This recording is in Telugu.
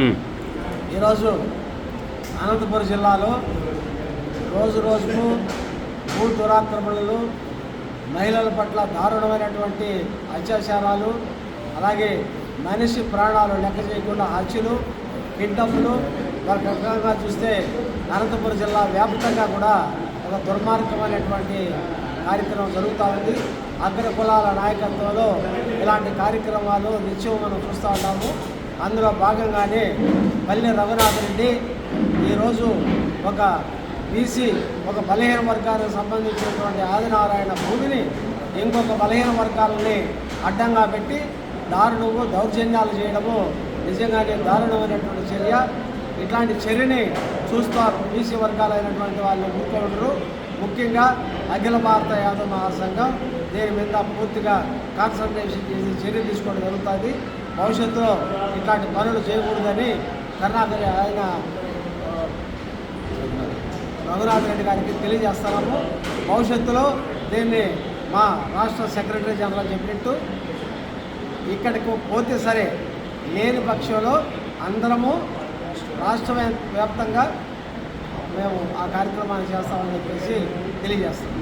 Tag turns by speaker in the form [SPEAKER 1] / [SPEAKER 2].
[SPEAKER 1] ఈరోజు అనంతపురం జిల్లాలో రోజు రోజుకు భూ దురాక్రమణలు మహిళల పట్ల దారుణమైనటువంటి అత్యాచారాలు అలాగే మనిషి ప్రాణాలు లెక్క చేయకుండా హత్యలు కిడ్నాప్లు ఒక రకంగా చూస్తే అనంతపురం జిల్లా వ్యాప్తంగా కూడా ఒక దుర్మార్గమైనటువంటి కార్యక్రమం జరుగుతూ ఉంది. అగ్ర కులాల నాయకత్వంలో ఇలాంటి కార్యక్రమాలు నిత్యం మనం చూస్తూ ఉంటాము. అందులో భాగంగానే పల్లె రఘునాథ్ రెడ్డి ఈరోజు ఒక బీసీ ఒక బలహీన వర్గానికి సంబంధించినటువంటి ఆదినారాయణ భూమిని ఇంకొక బలహీన వర్గాలని అడ్డంగా పెట్టి దారుణము దౌర్జన్యాలు చేయడము నిజంగానే దారుణమైనటువంటి చర్య. ఇట్లాంటి చర్యని చూస్తారు బీసీ వర్గాలైనటువంటి వాళ్ళు ఊరుకోండరు ముఖ్యంగా అఖిల భారత యాదవ మహాసంఘం దీని మీద పూర్తిగా కాన్సన్ట్రేషన్ చేసి చర్య తీసుకోవడం జరుగుతుంది. భవిష్యత్తులో ఇట్లాంటి పనులు చేయకూడదని కర్ణాటక ఆయన రఘునాథ్ రెడ్డి గారికి తెలియజేస్తున్నాము. భవిష్యత్తులో దీన్ని మా రాష్ట్ర సెక్రటరీ జనరల్ చెప్పినట్టు ఇక్కడికి పోతే సరే లేని పక్షంలో అందరము రాష్ట్ర వ్యాప్తంగా మేము ఆ కార్యక్రమాన్ని చేస్తామని చెప్పేసి తెలియజేస్తాం